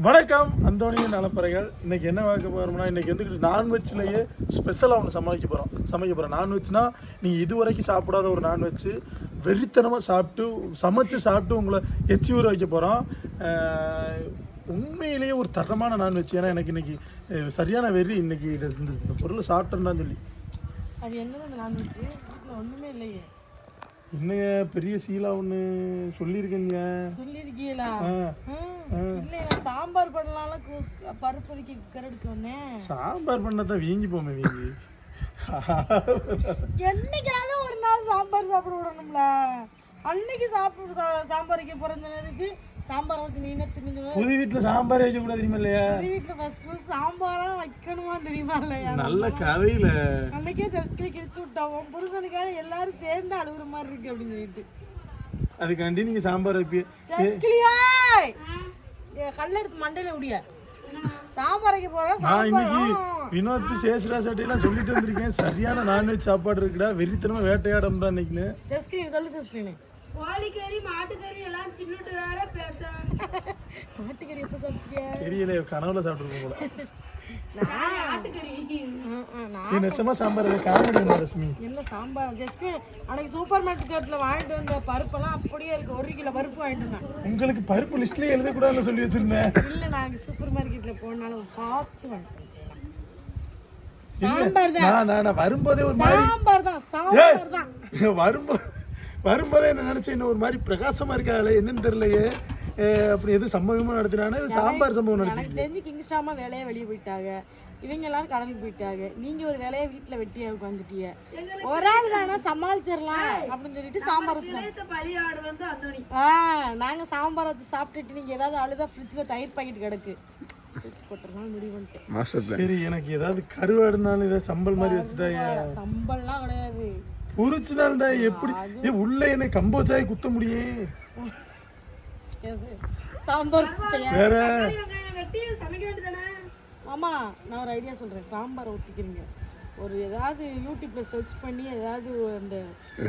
வணக்கம் அந்தோனியின் நலப்பறைகள். இன்னைக்கு என்ன பார்க்க போகிறோம்னா இன்னைக்கு வந்து நான்வெஜ்லேயே ஸ்பெஷலாக ஒன்று சமாளிக்க போகிறோம் சமைக்க போகிறோம் நான்வெஜ்னா நீங்கள் இது வரைக்கும் சாப்பிடாத ஒரு நான்வெஜ் வெறித்தனமாக சாப்பிட்டு சமைச்சு சாப்பிட்டு உங்களை எச்சி ஊற வைக்க போகிறோம் உண்மையிலேயே ஒரு தரமான நான்வெஜ் ஏன்னா எனக்கு இன்னைக்கு அஹ், சரியான வெறி. இன்னைக்கு இது இந்த இந்த பொருளை சாப்பிட்டேன்னு சொல்லி. அது வீட்டில் ஒன்றுமே இல்லையே. இன்னைய பெரிய சீலா ஒன்று சொல்லியிருக்கேங்க. சொல்லியிருக்கீங்களா? சாம்பார் பண்ணலாம்ல கு- பருப்பு வைக்க குக்கர் எடுக்க வந்தேன் சாம்பார் பண்ணதான் வீங்கி போமே வீங்கி. என்னைக்காவது ஒரு நாள் சாம்பார் சாப்பிட விடணும்ல. அன்னைக்கு சாப்பிட சா- சாம்பார் வைக்க பிறந்ததுக்கு சாம்பார் வச்சு நீ என்ன தின்னு புது வீட்டில் சாம்பார் வைக்கக்கூடாது தெரியுமா இல்லையா? வீட்டில் ஃபர்ஸ்ட் ஃபர்ஸ்ட் சாம்பாரா வைக்கணுமா தெரியுமா இல்லையா? நல்ல கதையில. அன்னைக்கே ஜஸ்ட்லி கிழிச்சு விட்டோம். உன் புருஷனுக்காக எல்லாரும் சேர்ந்து அழுகுற மாதிரி இருக்கு அப்படின்னு சொல்லிட்டு. அதுக்காண்டி நீங்க சாம்பார் வைப்பி ஜஸ்கிலியா கல்ல எடுத்து மண்டையில போறோம் நான் இன்னைக்கு வினோத் சட்டையெல்லாம் சொல்லிட்டு வந்திருக்கேன். சரியான நான்வெஜ் சாப்பாடு இருக்குடா. வெறித்தனமா வேட்டையாடம்டா இன்னைக்கு ஜஸ்கிலி சொல்லு ஜஸ்கிலி கோழிக்கறி மாட்டுக்கறி எல்லாம் தின்னுட்டு வேற பேசுறாங்க மாட்டுக்கறி எப்போ சாப்பிட்டியா? தெரியல கனவுல சாப்பிட்டுருக்கோம் போல. சாம்பார் காமெடி ரஷ்மி சாம்பார். ஜஸ்க்கு அன்னைக்கு சூப்பர் மார்க்கெட்டில் வாங்கிட்டு வந்த பருப்பெல்லாம் அப்படியே இருக்கு. ஒரு கிலோ பருப்பு வாங்கிட்டு வந்தேன். உங்களுக்கு பருப்பு லிஸ்ட்லயே எழுதக்கூடாதுன்னு சொல்லி வச்சிருந்தேன். இல்லை நாங்கள் சூப்பர் மார்க்கெட்டில் போனாலும் பார்த்து சாம்பார் தான். வரும்போதே ஒரு மாதிரி சாம்பார் தான் சாம்பார் தான். வரும்போது வரும்போதே என்ன நினைச்சேன் இன்னும் ஒரு மாதிரி பிரகாசமா இருக்காளே என்னன்னு தெரியலையே. அப்படி எதுவும் சம்பவமா நடத்தினானே? சாம்பார் சம்பவம் நடத்தி எனக்கு தெரிஞ்சு கிங்ஸ்டாமா வேலையை வெளியே போயிட்டாங்க. இவங்க எல்லாரும் கடலுக்கு போயிட்டாங்க. நீங்க ஒரு வேலையை வீட்டுல வெட்டியா உட்காந்துட்டீங்க ஒரு ஆள் தானே சமாளிச்சிடலாம் அப்படின்னு சொல்லிட்டு சாம்பார் அந்தோணி. ஆ நாங்க சாம்பார் வச்சு சாப்பிட்டுட்டு நீங்க ஏதாவது அழுதா ஃப்ரிட்ஜ்ல தயிர் பாக்கெட் கிடக்கு. சரி எனக்கு ஏதாவது கருவாடுனாலும் ஏதாவது சம்பல் மாதிரி வச்சுட்டாங்க. சம்பல்லாம் கிடையாது. பொரிச்சுனால்டா எப்படி? ஏ உள்ள என்ன கம்போச்சாய் குத்த முடியும். எது? சாம்பார் வேற. ஆமா நான் ஒரு ஐடியா சொல்றேன். சாம்பார் ஊற்றிக்கிறீங்க ஒரு ஏதாவது யூடியூப்ல சர்ச் பண்ணி ஏதாவது அந்த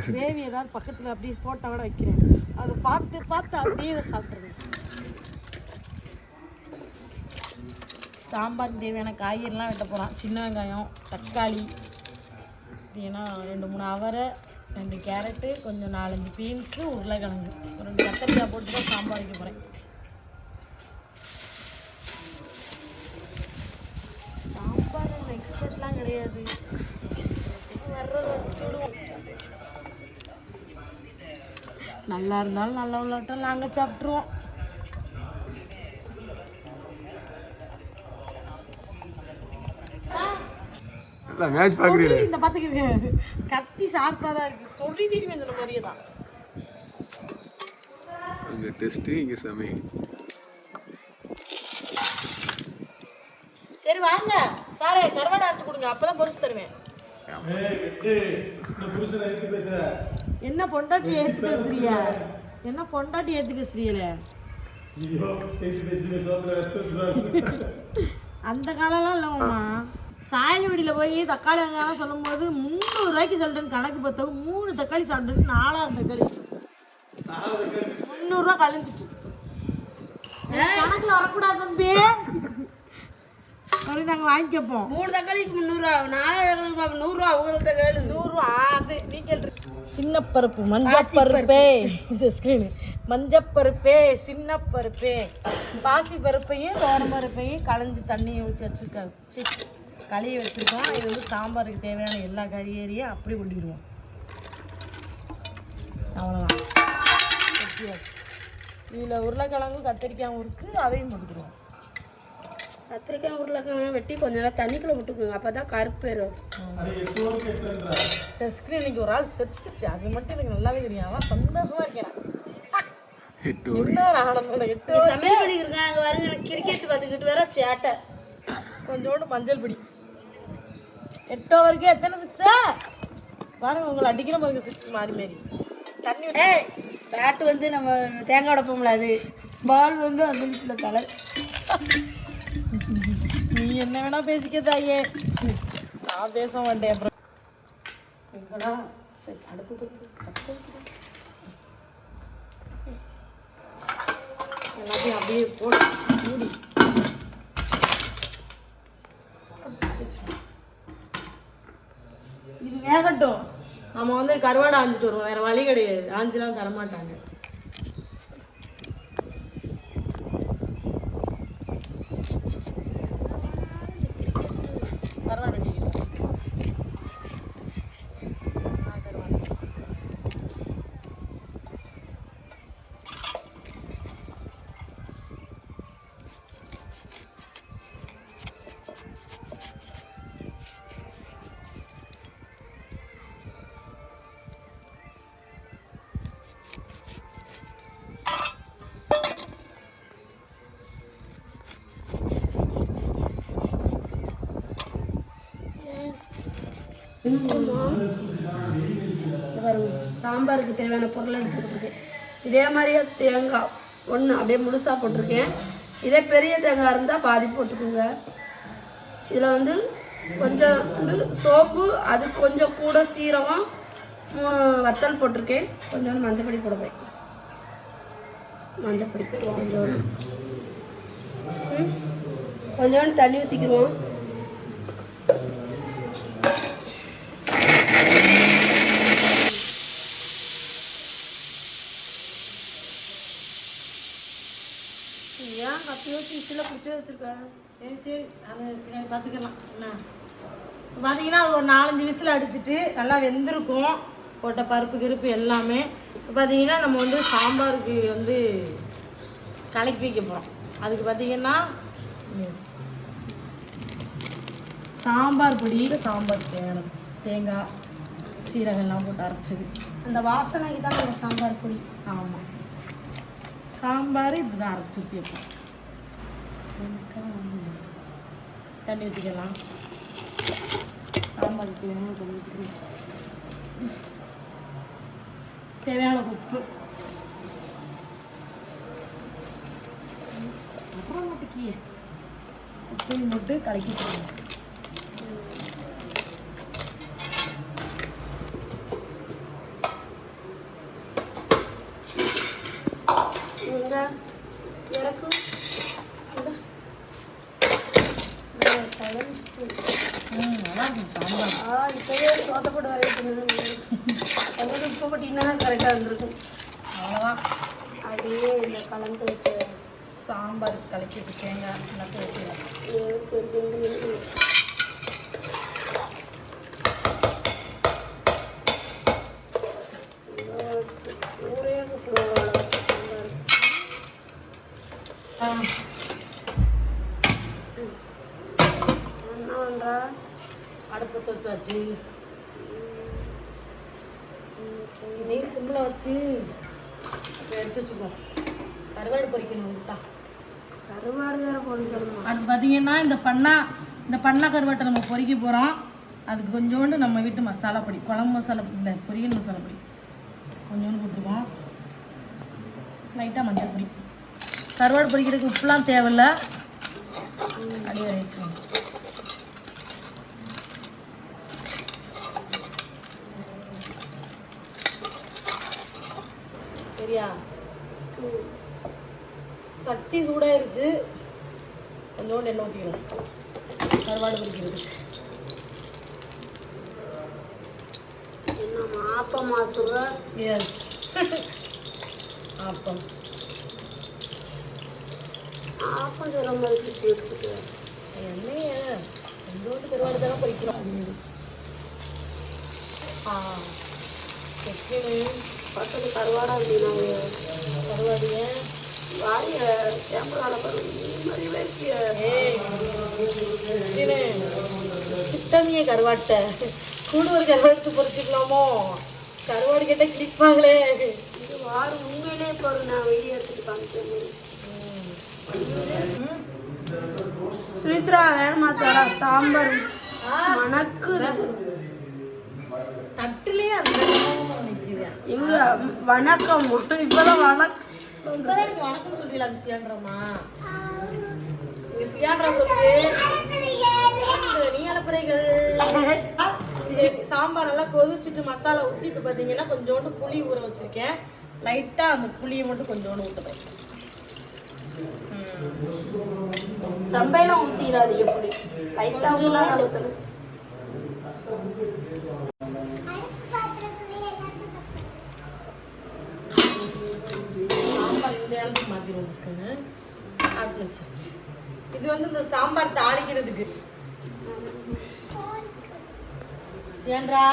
கிரேவி ஏதாவது பக்கத்துல அப்படியே போட்டோவோட வைக்கிறேன். அதை பார்த்து பார்த்து அப்படியே இதை சாப்பிட்ருங்க சாம்பார் தேவையான காய்கறிலாம் வெட்ட போகிறான் சின்ன வெங்காயம் தக்காளி ஏன்னா ரெண்டு மூணு அவரை ரெண்டு கேரட்டு கொஞ்சம் நாலஞ்சு பீன்ஸு உருளைக்கிழங்கு. ஒரு ரெண்டு கத்திரிக்காய் போட்டு தான் சாம்பார் வைக்க போகிறேன் சாம்பார் எக்ஸ்பர்ட்லாம் கிடையாது. வர்றத நல்லா இருந்தாலும் நல்லா உள்ளாட்டம் நாங்கள் சாப்பிட்ருவோம் மேட்ச் சொல்லி இந்த பார்த்துக்கிது கத்தி ஷார்ப்பாக தான் இருக்குது சொல்லி தீர்வு இந்த மாதிரியே தான் அங்கே டெஸ்ட்டு இங்கே சமையல் சரி வாங்க சாரே கருவாடை அறுத்து கொடுங்க அப்பதான் பொரிச்சு தருவேன் என்ன பொண்டாட்டி ஏத்து பேசுறியா என்ன பொண்டாட்டி ஏத்து பேசுறீங்களே அந்த காலம்லாம் இல்லைம்மா சாயல்வடியில் போய் தக்காளி வெங்காயம் சொல்லும்போது முந்நூறுரூவாய்க்கு சொல்லிட்டேன்னு கணக்கு பார்த்தவங்க மூணு தக்காளி சாப்பிட்டு நாலாவது தக்காளி. முந்நூறுரூவா கழிஞ்சிட்டு கணக்கில் வரக்கூடாது தம்பி. அப்படி நாங்கள் வாங்கி கேட்போம் மூணு தக்காளிக்கு முந்நூறுரூவா நாலாயிரம் நூறுரூவா உங்கள்கிட்ட கேளு. நூறுரூவா அது நீ கேள்வி சின்ன பருப்பு மஞ்சப்பருப்பே இது ஸ்க்ரீனு மஞ்சப்பருப்பே சின்ன பருப்பே. பாசி பருப்பையும் தோரம் பருப்பையும் களைஞ்சி தண்ணியை ஊற்றி வச்சுருக்காரு. சி. கழுவி வச்சுருக்கோம். இது வந்து சாம்பாருக்கு தேவையான எல்லா காய்கறியும் அப்படி கொட்டிடுவோம் அவ்வளோதான் கொட்டியாச்சு இதில் உருளைக்கிழங்கும் கத்திரிக்காயும் இருக்குது அதையும் போட்டுக்கிடுவோம். கத்திரிக்காய் உருளைக்கிழங்கு வெட்டி கொஞ்ச நேரம் தண்ணிக்குள்ள விட்டுக்குங்க. அப்போ தான் கருப்பு வரும். இன்னைக்கு ஒரு ஆள் செத்துச்சு. அது மட்டும் எனக்கு நல்லாவே தெரியும். அதான் சந்தோஷமா இருக்கேன். எட்டு சமையல் பண்ணிக்கிறேன் அங்கே வருங்க எனக்கு கிரிக்கெட் பார்த்துக்கிட்டு வேற சேட்டை. கொஞ்சோண்டு மஞ்சள் பொடி. எட்டு ஓவருக்கு எத்தனை சிக்ஸ் பாருங்க உங்களை அடிக்கிற மாதிரி சிக்ஸ் மாறி மாறி. தண்ணி ஏய் பேட்டு வந்து நம்ம தேங்காய் உடப்போம்ல அது. பால் வந்து அந்த வீட்டில் தலை. நீ என்ன வேணா பேசிக்க தாயே. நான் பேச மாட்டேன் அப்புறம். எங்கடா? சரி அடுப்பு. எல்லாத்தையும் அப்படியே போட்டு மூடி. வந்து கருவாடை ஆஞ்சிட்டு வருவோம். வேற வழி கிடையாது. ஆஞ்சிலாம் தரமாட்டாங்க. சாம்பாருக்கு தேவையான பொருள் எடுத்துக்கிட்டு இதே மாதிரியே தேங்காய் ஒன்று அப்படியே முழுசாக போட்டிருக்கேன். இதே பெரிய தேங்காய் இருந்தால் பாதி போட்டுக்கோங்க. இதில் வந்து கொஞ்சம் வந்து சோப்பு அது கொஞ்சம் கூட சீரகம் மூணு வத்தல் போட்டிருக்கேன். கொஞ்சம் மஞ்சப்பொடி போடுவேன் மஞ்சப்பொடி போடுவோம் கொஞ்சோண்டு. கொஞ்சோண்டு தண்ணி ஊற்றிக்கிடுவோம் ஏன் கப்பி பிடிச்சி வச்சுருக்கேன் சரி சரி. அது பின்னாடி பார்த்துக்கலாம் என்ன பார்த்தீங்கன்னா அது ஒரு நாலஞ்சு விசில் அடிச்சிட்டு நல்லா வெந்திருக்கும். போட்ட பருப்பு கிருப்பு எல்லாமே. இப்போ பார்த்தீங்கன்னா நம்ம வந்து சாம்பாருக்கு வந்து கலக்கி வைக்க போகிறோம் அதுக்கு பார்த்தீங்கன்னா சாம்பார் பொடி சாம்பார் தேங்காய் தேங்காய் சீரகம் எல்லாம் போட்டு அரைச்சது. அந்த வாசனைக்கு தான் நம்ம சாம்பார் பொடி. ஆமாம் சாம்பார் இப்படி தான் அரைச்சி ஊற்றி வைப்போம். தண்ணி ஊற்றிக்கலாம் சாம்பாருக்கு தேவையான தண்ணி ஊற்றிக்கலாம் தேவையான உப்பு. அப்புறம் மட்டுக்கி உப்பையும் போட்டு கலக்கிட்டு போடணும் இங்க இறக்கு இந்தா. இந்த கலஞ்சிட்டு. ம் நல்லா இருக்கும் சாம்பார் ஆ இப்போவே சோத்தப்பட்டு வரையிட்டு கொஞ்சம் உப்பு போட்டு இன்னும் கரெக்டாக இருந்திருக்கும். அவ்வளோதான் அப்படியே இந்த கலந்து வச்ச சாம்பார் கலக்கி வச்சு தேங்காய் எல்லாத்தையும் ஊற்றிடலாம் எடுத்து எடுத்து ஊரே கூப்பிடுவாங்க வச்ச சாம்பார் என்ன பண்ணுறா அடுப்பத்தை வச்சாச்சு நெய் சிம்பிளை வச்சு எடுத்து வச்சுக்குவோம். கருவாடு பொரிக்கணும் விட்டா கருவாடு வேற பொறிக்கணுமா? அது பார்த்தீங்கன்னா இந்த பண்ணா இந்த பண்ணா கருவாட்டை நம்ம பொரிக்க போகிறோம் அதுக்கு கொஞ்சோண்டு நம்ம வீட்டு மசாலா பொடி குழம்பு மசாலா பொடி இல்லை பொரியல் மசாலா பொடி கொஞ்சோண்டு போட்டுருக்கோம் லைட்டாக மஞ்சள் பொடி. கருவாடு பொரிக்கிறதுக்கு உப்புலாம் தேவையில்ல. அப்படியே வச்சுக்கோங்க சரியா? சட்டி சூடாயிருச்சு. கொஞ்சோண்டு எண்ணெய் ஊற்றிக்கிறோம் கருவாடு மாப்ப மாசுற எஸ் ஆப்பம். ஆப்பம் சொல்ல மாதிரி சுற்றி எடுத்துட்டு எண்ணெயை கொஞ்சோண்டு கருவாடு தானே பொரிக்கிறோம். ஆ. செக்கனு பக்கத்து கருவாடா அப்படின்னாங்க கருவாடு ஏன் வாரிய கேமரால பாருங்க ஏய் செக்கனு கிட்டமிய கருவாட்டை. கூட ஒரு கருவாட்டு பொரிச்சிக்கலாமோ கருவாடு கேட்டால் கிளிப்பாங்களே இது வாரு உண்மையிலே பாரு நான் வெளியே எடுத்துட்டு காமிச்சேன் சுமித்ரா வேணுமா தரா சாம்பார். வணக்குது தட்டுலேயே அந்த இவங்க வணக்கம் இப்பதான் வணக்கம். இப்பதான் எனக்கு வணக்கம் சொல்லிடலாம் சியான்றம்மா இங்க சியான்றா சொல்லு. நீ அலப்பறைகள் சரி சாம்பார் நல்லா கொதிச்சுட்டு மசாலா ஊற்றி இப்போ பார்த்தீங்கன்னா கொஞ்சோண்டு புளி ஊற வச்சிருக்கேன். லைட்டாக அந்த புளியை மட்டும் கொஞ்சோண்டு ஊற்றுறேன் ரொம்ப எல்லாம் ஊத்திடாது எப்படி லைட்டா வச்சாச்சு. இது வந்து இந்த சாம்பார் தாளிக்கிறதுக்கு. ஏன்றா.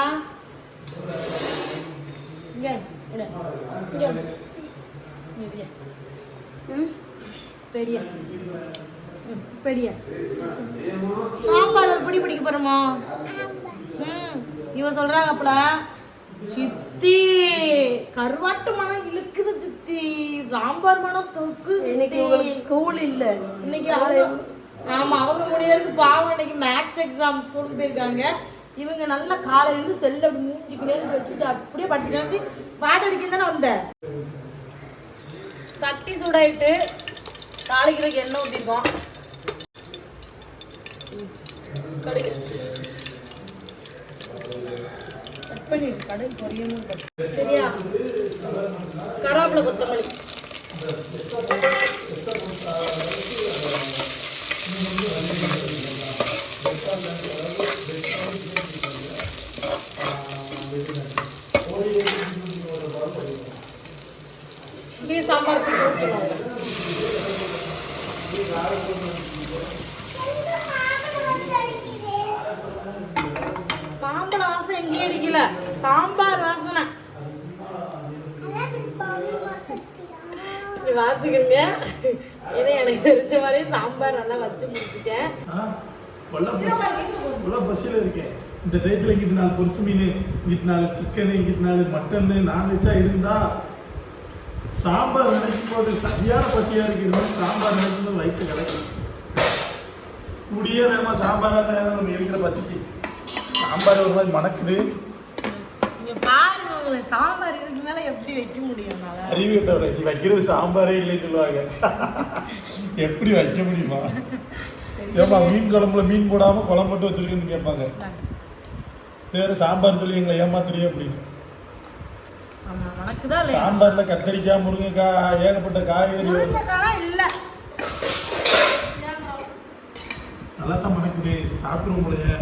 பெரிய. பெரிய. சாம்பார் ஒரு பிடி பிடிக்க போறோமா? ம் இவ சொல்றாங்கப்பல சித்தி. கருவாட்டு மனம் இழுக்குது சித்தி. சாம்பார் மனம் தொக்கு இன்னைக்கு உங்களுக்கு ஸ்கூல் இல்லை. இன்னைக்கு ஆமா அவங்க முடியறதுக்கு பாவம். இன்னைக்கு மேக்ஸ் எக்ஸாம் ஸ்கூலுக்கு போயிருக்காங்க. இவங்க நல்லா காலையில இருந்து செல்ல மூஞ்சிக்கு நேரம் வச்சுட்டு அப்படியே வந்து பாட்டு அடிக்க தானே வந்தேன். சட்டி சூடாயிட்டு தாளிக்கிறதுக்கு எண்ணெய் ஊற்றிருக்கோம் கடுகு. கட் பண்ணிடு கடல் பொரியணும் சரியா? கருவேப்பிலை கொத்தமல்லி. இப்படியே சாம்பார் போட்டு ஊற்றலாம் மாம்பழ வாசம் எங்கேயும் அடிக்கல சாம்பார் வாசனை இங்க பார்த்துக்கிறீங்க ஏதோ எனக்கு தெரிஞ்ச மாதிரி சாம்பார் நல்லா வச்சு ஆ, கொல்ல கொல்ல பசியில் இருக்கேன். இந்த டயத்தில் இங்கிட்டு நாலு பொரிச்ச மீன் இங்கிட்டு நாலு சிக்கனு இங்கிட்டு நாலு மட்டனு நான்வெஜ்ஜா இருந்தா சாம்பார் நினைக்கும் போது சரியான பசியா இருக்கிறது சாம்பார் நினைக்கும் போது வயிற்று கிடைக்கும் குடியே வேமா சாம்பாராக தான் நம்ம இருக்கிற பசிக்கு? சாம்பார் ஒரு மாதிரி மணக்குது. சாம்பார் இதுக்கு மேல எப்படி வைக்க முடியும் என்னால? அறிவு கேட்டவரை நீ வைக்கிறது சாம்பாரே இல்லைன்னு சொல்லுவாங்க. எப்படி வைக்க முடியுமா? ஏமா மீன் குழம்புல மீன் போடாம குழம்பு மட்டும் வச்சிருக்கேன்னு கேட்பாங்க. வேற சாம்பார் சொல்லி எங்களை ஏமாத்துறியே அப்படின்னு. சாம்பார்ல கத்திரிக்காய் முருங்கைக்காய் ஏகப்பட்ட காய்கறி. நல்லா தான் மணக்குது. சாப்பிடுவோம் போலயே.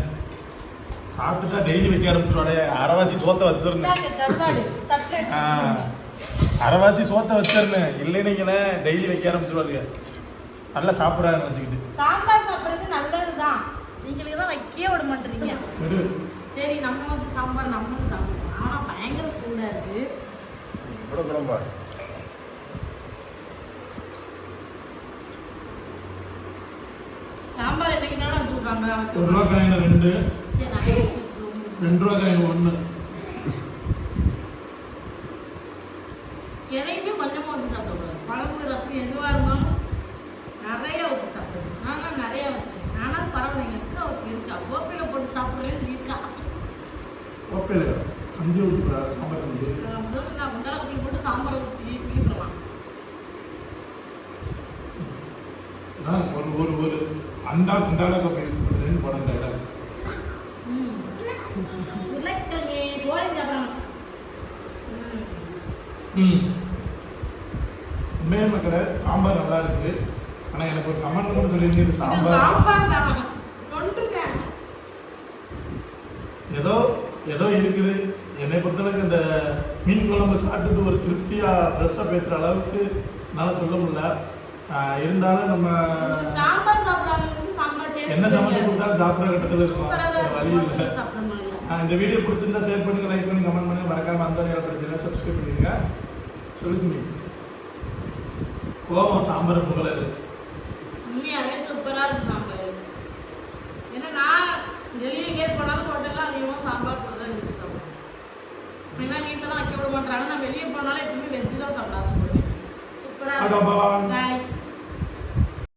சாப்பிட்டுட்டா டெய்லி வைக்க ஆரம்பிச்சிருவாடே அரைவாசி சோத்தை வச்சிருந்தேன். அரைவாசி சோத்தை வச்சிருந்தேன். இல்லைன்னு டெய்லி வைக்க ஆரம்பிச்சிருவாருங்க நல்லா சாப்பிட்றாங்க வச்சுக்கிட்டு. சாம்பார் சாப்பிடுறது நல்லதுதான். நீங்களுக்கு தான் வைக்கவே விட மாட்டீங்க. சரி நம்ம வந்து சாம்பார் நம்மளும் சாப்பிடுவோம். ஆனா பயங்கர சூடா இருக்கு. கூட குழம்பா சாம்பார் என்னைக்கு தானே வச்சுருக்காங்க? ஒரு ரூபா காயின் ரெண்டு. சரி நிறைய ஊத்தி வச்சிருவோம் ரெண்டு ரூபா காயின் ஒன்று எதையுமே கொஞ்சமாக ஊற்றி சாப்பிடக்கூடாது. குழம்பு ரசம் எதுவாக இருந்தாலும் நிறைய ஊற்றி சாப்பிடணும் நானும் நிறைய வச்சேன் ஆனால் பரவாயில்லைங்க இருக்கா அவருக்கு இருக்கா கோப்பையில் போட்டு சாப்பிட்றேன்னு இருக்கா ஓப்பேல அஞ்சு ஊற்றி சாம்பார் அப்படியே நான் போட்டு சாம்பாரை ஊற்றி ஒரு ஒரு ஒரு. அண்டா குண்டால கப்பை யூஸ் பண்ணுறதுன்னு போன இடம். உருளைக்கிழங்கு கோரிங்க அப்புறம் ம். உண்மையான கடை சாம்பார் நல்லா இருக்குது. ஆனால் எனக்கு ஒரு கமெண்ட் கூட சொல்லியிருந்தீங்க இது சாம்பார். சாம்பார் தான். இருக்குது. என்னை பொறுத்தளவுக்கு இந்த மீன் குழம்பு சாப்பிட்டுட்டு ஒரு திருப்தியாக ஃப்ரெஷ்ஷாக பேசுகிற அளவுக்கு என்னால் சொல்ல முடியல. இருந்தாலும் நம்ம என்ன சமைச்சு. கொடுத்தாலும் சாப்பிட்ற கட்டத்தில் இருக்கும். வழி. இல்லை. இந்த வீடியோ பிடிச்சிருந்தா ஷேர் பண்ணுங்க லைக் பண்ணி கமெண்ட் பண்ணுங்க. மறக்காம அந்த நேரம் பிரச்சனை சப்ஸ்கிரைப் பண்ணிருங்க. சொல்லு சுமி. கோபம் சாம்பார் புகழது உண்மையாவே சூப்பரா இருக்கு சாம்பார். ஏன்னா நான் வெளியே எங்கேயாவது போனாலும் ஹோட்டல்ல அதிகமாக சாம்பார் சொல்லி தான் விரும்பி சாப்பிடுவேன் ஏன்னா வீட்டில் தான் வைக்க விட மாட்டாங்க நான் வெளியே போனாலும் எப்பவுமே வெஜ்ஜு தான் சாப்பிட ஆசைப்படுவேன். சூப்பராக. பாய்